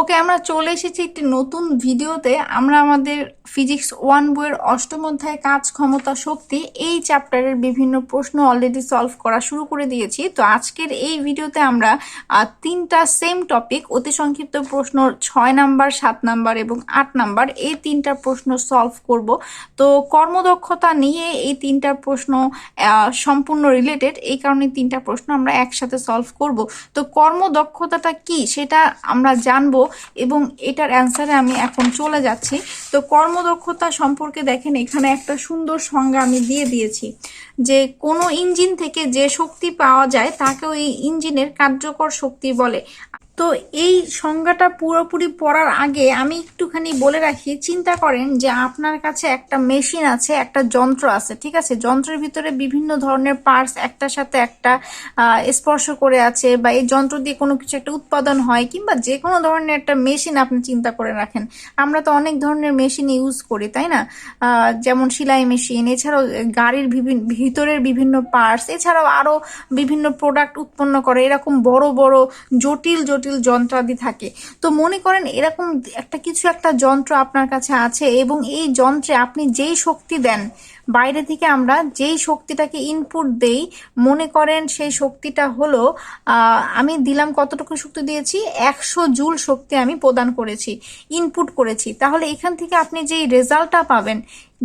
ওকে, আমরা চলে এসেছি একটি নতুন ভিডিওতে। আমরা আমাদের ফিজিক্স ওয়ান বইয়ের অষ্টম অধ্যায় কাজ, ক্ষমতা, শক্তি এই চ্যাপ্টারের বিভিন্ন প্রশ্ন অলরেডি সলভ করা শুরু করে দিয়েছি। তো আজকের এই ভিডিওতে আমরা তিনটা সেম টপিক অতি সংক্ষিপ্ত প্রশ্ন ছয় নাম্বার, সাত নাম্বার এবং আট নাম্বার এই তিনটা প্রশ্ন সলভ করব। তো কর্মদক্ষতা নিয়ে এই তিনটা প্রশ্ন সম্পূর্ণ রিলেটেড এই কারণে তিনটা প্রশ্ন আমরা একসাথে সলভ করব। তো কর্মদক্ষতাটা কি সেটা আমরা জানব। এবং এটার অ্যান্সারে আমি এখন চলে যাচ্ছি। তো কর্মদক্ষতা সম্পর্কে দেখেন, এখানে একটা সুন্দর সংজ্ঞা আমি দিয়ে দিয়েছি যে কোনো ইঞ্জিন থেকে যে শক্তি পাওয়া যায় তাকে ওই ইঞ্জিনের কার্যকর শক্তি বলে। তো এই সংজ্ঞাটা পুরোপুরি পড়ার আগে আমি একটুখানি বলে রাখি, চিন্তা করেন যে আপনার কাছে একটা মেশিন আছে, একটা যন্ত্র আছে, ঠিক আছে? যন্ত্রের ভিতরে বিভিন্ন ধরনের পার্টস একটার সাথে একটা স্পর্শ করে আছে বা এই যন্ত্র দিয়ে কোনো কিছু একটা উৎপাদন হয় কিংবা যে কোনো ধরনের একটা মেশিন আপনি চিন্তা করে রাখেন। আমরা তো অনেক ধরনের মেশিন ইউজ করি, তাই না? যেমন সেলাই মেশিন, এছাড়াও গাড়ির বিভিন্ন ভিতরের বিভিন্ন পার্টস এছাড়াও আরও বিভিন্ন প্রোডাক্ট উৎপন্ন করে। এরকম বড় বড়, জটিল জটিল যন্ত্রাদি থাকে। তো মনে করেন এরকম একটা কিছু একটা যন্ত্র আপনার কাছে আছে এবং এই যন্ত্রে আপনি যেই শক্তি দেন বাইরে থেকে আমরা যেই শক্তিটাকে ইনপুট দেই, মনে করেন সেই শক্তিটা হলো আমি দিলাম কতটুকু শক্তি দিয়েছি? একশো জুল শক্তি আমি প্রদান করেছি ইনপুট করেছি। তাহলে এখান থেকে আপনি যেই রেজাল্টটা পাবেন,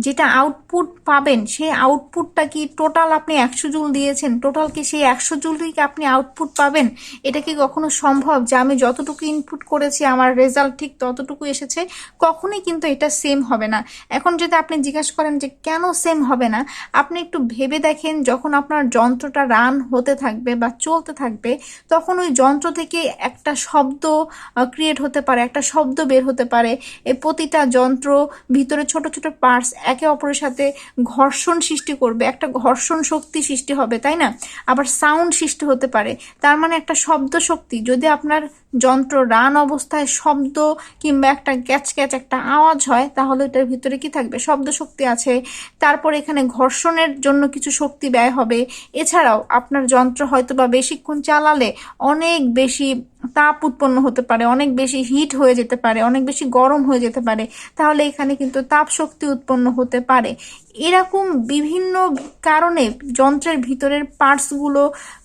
যেটা আউটপুট পাবেন, সেই আউটপুটটা কি টোটাল আপনি একশো জুল দিয়েছেন? টোটাল কি সেই একশো জুল থেকে আপনি আউটপুট পাবেন? এটা কি কখনো সম্ভব যে আমি যতটুকু ইনপুট করেছি, আমার রেজাল্ট ঠিক ততটুকু এসেছে? কখনোই কিন্তু এটা সেম হবে না। এখন যদি আপনি জিজ্ঞাসা করেন যে কেন সেম হবে না। আপনি একটু ভেবে দেখেন, যখন আপনার যন্ত্রটা রান হতে থাকবে বা চলতে থাকবে, তখন ওই যন্ত্র থেকে একটা শব্দ ক্রিয়েট হতে পারে, একটা শব্দ বের হতে পারে। এই প্রতিটা যন্ত্র ভিতরে ছোট ছোট পার্টস একে অপরের সাথে ঘর্ষণ সৃষ্টি করবে। একটা ঘর্ষণ শক্তি সৃষ্টি হবে, তাই না? আবার সাউন্ড সৃষ্টি হতে পারে। তার মানে একটা শব্দ শক্তি। যদি আপনার যন্ত্র রান অবস্থায় শব্দ কিংবা একটা ক্যাচ ক্যাচ একটা আওয়াজ হয়, তাহলে এটার ভিতরে কি থাকবে? শব্দ শক্তি আছে। তারপর এখানে ঘর্ষণের জন্য কিছু শক্তি ব্যয় হবে। এছাড়াও আপনার যন্ত্র হয়তো বা বেশিক্ষণ চালালে অনেক বেশি তাপ উৎপন্ন হতে পারে, অনেক বেশি হিট হয়ে যেতে পারে, অনেক বেশি গরম হয়ে যেতে পারে, তাহলে এখানে কিন্তু তাপ শক্তি উৎপন্ন হতে পারে। এরকম বিভিন্ন কারণে যন্ত্রের ভিতরের পার্টসগুলো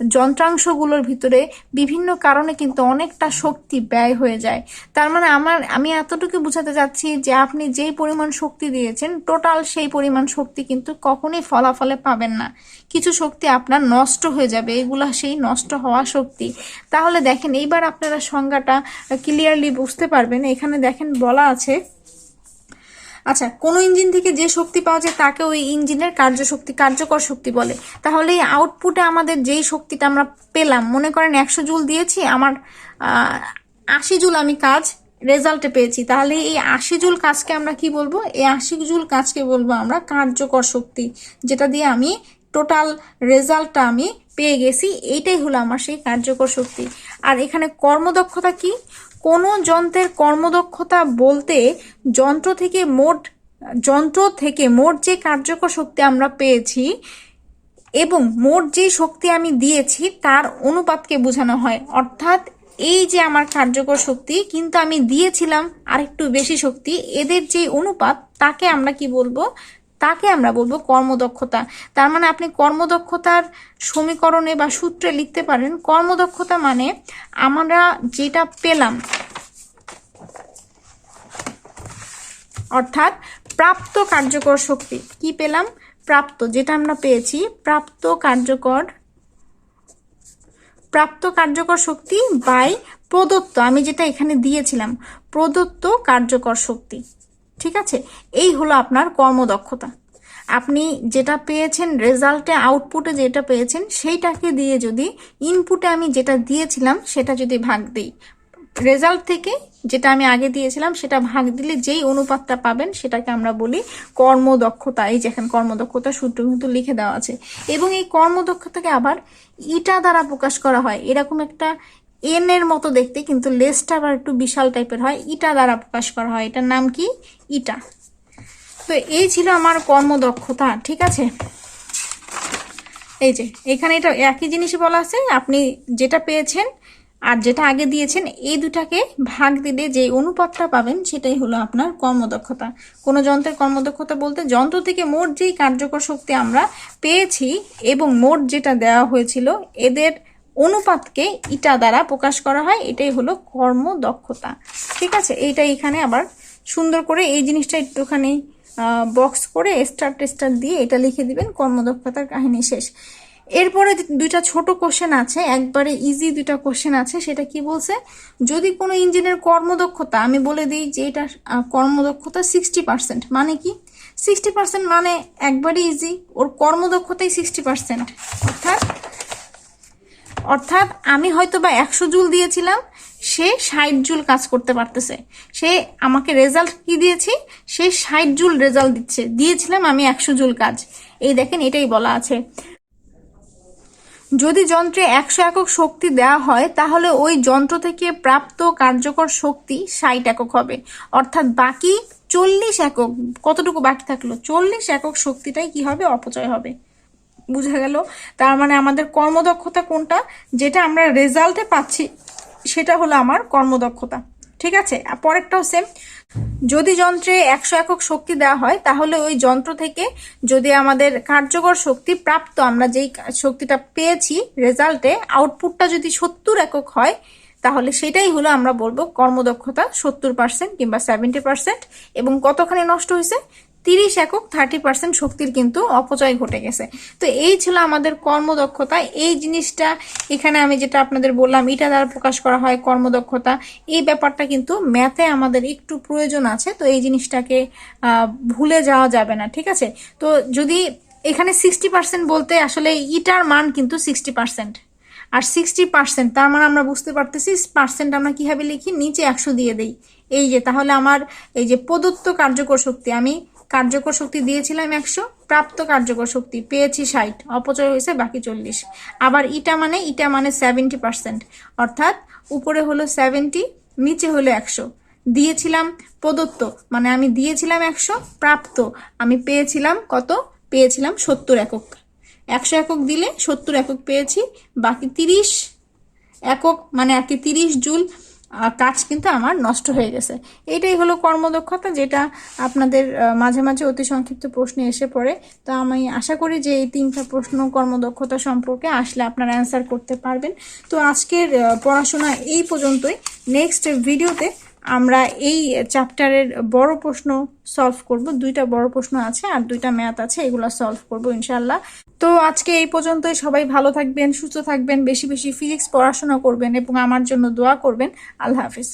যন্ত্রাংশগুলোর ভিতরে বিভিন্ন কারণে কিন্তু অনেকটা শক্তি ব্যয় হয়ে যায়। তার মানে আমার, আমি এতটুকু বোঝাতে চাচ্ছি যে আপনি যেই পরিমাণ শক্তি দিয়েছেন টোটাল সেই পরিমাণ শক্তি কিন্তু কখনোই ফলাফলে পাবেন না। কিছু শক্তি আপনার নষ্ট হয়ে যাবে, এগুলো সেই নষ্ট হওয়া শক্তি। তাহলে দেখেন, এইবার আপনারা সংজ্ঞাটা ক্লিয়ারলি বুঝতে পারবেন। এখানে দেখেন বলা আছে আচ্ছা কোন ইঞ্জিন থেকে যে শক্তি পাওয়া যায় তাকে ওই ইঞ্জিনের কার্যশক্তি কার্যকর শক্তি বলে। তাহলে এই আউটপুটে আমাদের যেই শক্তিটা আমরা পেলাম, মনে করেন একশো জুল দিয়েছি, আমার আশি জুল আমি কাজ রেজাল্টে পেয়েছি। তাহলে এই আশি জুল কাজকে আমরা কি বলব? এই আশি জুল কাজকে বলব আমরা কার্যকর শক্তি, যেটা দিয়ে আমি টোটাল রেজাল্টটা আমি পেয়ে গেছি। এইটাই হলো আমার সেই কার্যকর শক্তি। আর এখানে কর্মদক্ষতা কি? কোনো যন্ত্রের কর্মদক্ষতা বলতে যন্ত্র থেকে মোট, যন্ত্র থেকে মোট যে কার্যকর শক্তি আমরা পেয়েছি এবং মোট যে শক্তি আমি দিয়েছি তার অনুপাতকে বোঝানো হয়। অর্থাৎ এই যে আমার কার্যকর শক্তি, কিন্তু আমি দিয়েছিলাম আরেকটু বেশি শক্তি, এদের যে অনুপাত তাকে আমরা কি বলব? তাকে আমরা বলব কর্মদক্ষতা। তার মানে আপনি কর্মদক্ষতার সমীকরণে বা সূত্রে লিখতে পারেন, কর্মদক্ষতা মানে আমরা যেটা পেলাম, অর্থাৎ প্রাপ্ত কার্যকর শক্তি। কি পেলাম? প্রাপ্ত, যেটা আমরা পেয়েছি, প্রাপ্ত কার্যকর প্রাপ্ত কার্যকর শক্তি বাই প্রদত্ত, আমি যেটা এখানে দিয়েছিলাম, প্রদত্ত কার্যকর শক্তি। ঠিক আছে? এই হলো আপনার কর্মদক্ষতা। আপনি যেটা পেয়েছেন, রেজাল্টে, আউটপুটে যেটা পেয়েছেন, সেইটাকে দিয়ে যদি ইনপুটে আমি যেটা দিয়েছিলাম, সেটা যদি ভাগ দিই। রেজাল্ট থেকে যেটা আমি আগে দিয়েছিলাম, সেটা ভাগ দিলে যেই অনুপাতটা পাবেন, সেটাকে আমরা বলি কর্মদক্ষতা। এই যেখানে কর্মদক্ষতা সূত্র কিন্তু লিখে দেওয়া আছে। এবং এই কর্মদক্ষতাকে আবার ইটা দ্বারা প্রকাশ করা হয়। এরকম একটা এন এর মতো দেখতে, কিন্তু লেসটা আবার একটু বিশাল টাইপের হয়। ইটা দ্বারা প্রকাশ করা হয়। এটার নাম কি? ইটা। তো এই ছিল আমার কর্মদক্ষতা, ঠিক আছে? এই যে, এখানে এটা একই জিনিসই বলা আছে, আপনি যেটা পেয়েছেন আর যেটা আগে দিয়েছেন, এই দুটাকে ভাগ দিলে যে অনুপাতটা পাবেন সেটাই হলো আপনার কর্মদক্ষতা। কোনো যন্ত্রের কর্মদক্ষতা বলতে যন্ত্র থেকে মোট যেই কার্যকর শক্তি আমরা পেয়েছি এবং মোট যেটা দেওয়া হয়েছিল, এদের অনুপাতকে ইটা দ্বারা প্রকাশ করা হয়, এটাই হলো কর্মদক্ষতা। ঠিক আছে? এইটা এখানে আবার সুন্দর করে এই জিনিসটা একটুখানি বক্স করে স্টার টেস্টার দিয়ে এটা লিখে দিবেন, কর্মদক্ষতার কাহিনী শেষ। এরপরে দুইটা ছোট কোশ্চেন আছে, একবারে ইজি দুইটা কোশ্চেন আছে, সেটা কি বলছে? যদি কোনো ইঞ্জিনের কর্মদক্ষতা, আমি বলে দিই যে এটা কর্মদক্ষতা সিক্সটি পার্সেন্ট মানে কি? সিক্সটি পার্সেন্ট মানে একবারে ইজি ওর কর্মদক্ষতাই সিক্সটি পার্সেন্ট অর্থাৎ অর্থাৎ আমি হয়তো বা একশো জুল দিয়েছিলাম, সে ষাট জুল কাজ করতে পারতেছে। সে আমাকে রেজাল্ট কি দিয়েছি? সে ষাট জুল রেজাল্ট দিচ্ছে। দিয়েছিলাম আমি একশো জুল কাজ। এই দেখেন, এটাই বলা আছে। যদি যন্ত্রে একশো একক শক্তি দেওয়া হয়, তাহলে ওই যন্ত্র থেকে প্রাপ্ত কার্যকর শক্তি ষাট একক হবে। অর্থাৎ বাকি চল্লিশ একক, কতটুকু বাকি থাকল? চল্লিশ একক শক্তিটাই কি হবে? অপচয় হবে। বুঝা গেল। তার মানে আমাদের কর্মদক্ষতা কোনটা? যেটা আমরা রেজাল্টে পাচ্ছি, সেটা হলো আমার কর্মদক্ষতা। ঠিক আছে? পরেরটাও সেম যদি যন্ত্রে একশো একক শক্তি দেওয়া হয়, তাহলে ওই যন্ত্র থেকে যদি আমাদের কার্যকর শক্তি প্রাপ্ত, আমরা যেই শক্তিটা পেয়েছি রেজাল্টে আউটপুটটা যদি সত্তর একক হয়, তাহলে সেটাই হলো আমরা বলব কর্মদক্ষতা সত্তর পার্সেন্ট কিংবা সেভেন্টি পার্সেন্ট এবং কতখানি নষ্ট হয়েছে? তিরিশ একক থার্টি পার্সেন্ট শক্তির কিন্তু অপচয় ঘটে গেছে। তো এই ছিল আমাদের কর্মদক্ষতা। এই জিনিসটা এখানে আমি যেটা আপনাদের বললাম, এটা দ্বারা প্রকাশ করা হয় কর্মদক্ষতা। এই ব্যাপারটা কিন্তু ম্যাথে আমাদের একটু প্রয়োজন আছে, তো এই জিনিসটাকে ভুলে যাওয়া যাবে না, ঠিক আছে? তো যদি এখানে সিক্সটি পার্সেন্ট বলতে আসলে ইটার মান কিন্তু সিক্সটি পার্সেন্ট আর সিক্সটি পার্সেন্ট তার মানে আমরা বুঝতে পারতেছি পার্সেন্ট আমরা কীভাবে লিখি? নিচে একশো দিয়ে দেই। এই যে, তাহলে আমার এই যে প্রদত্ত কার্যকর শক্তি, আমি কার্যকর শক্তি দিয়েছিলাম একশো, প্রাপ্ত কার্যকর শক্তি পেয়েছি ষাট, অপচয় হয়েছে বাকি চল্লিশ। আবার ইটা মানে ইটা মানে সেভেন্টি পার্সেন্ট অর্থাৎ উপরে হলো সেভেন্টি নিচে হলো একশো। দিয়েছিলাম প্রদত্ত মানে আমি দিয়েছিলাম একশো, প্রাপ্ত, আমি পেয়েছিলাম কত? পেয়েছিলাম সত্তর একক। একশো একক দিলে সত্তর একক পেয়েছি, বাকি তিরিশ একক মানে আর কি তিরিশ জুল কাজ কিন্তু আমার নষ্ট হয়ে গেছে। এটাই হলো কর্মদক্ষতা যেটা আপনাদের মাঝে মাঝে অতি সংক্ষিপ্ত প্রশ্নে এসে পড়ে। তো আমি আশা করি যে এই তিনটা প্রশ্ন কর্মদক্ষতা সম্পর্কে আসলে আপনারা অ্যান্সার করতে পারবেন। তো আজকের পড়াশোনা এই পর্যন্তই। নেক্সট ভিডিওতে আমরা এই চ্যাপ্টারের বড় প্রশ্ন সলভ করব। দুইটা বড় প্রশ্ন আছে আর দুইটা ম্যাথ আছে, এগুলো সলভ করব ইনশাল্লাহ তো আজকে এই পর্যন্তই। সবাই ভালো থাকবেন, সুস্থ থাকবেন, বেশি বেশি ফিজিক্স পড়াশোনা করবেন এবং আমার জন্য দোয়া করবেন। আল্লাহ হাফিজ।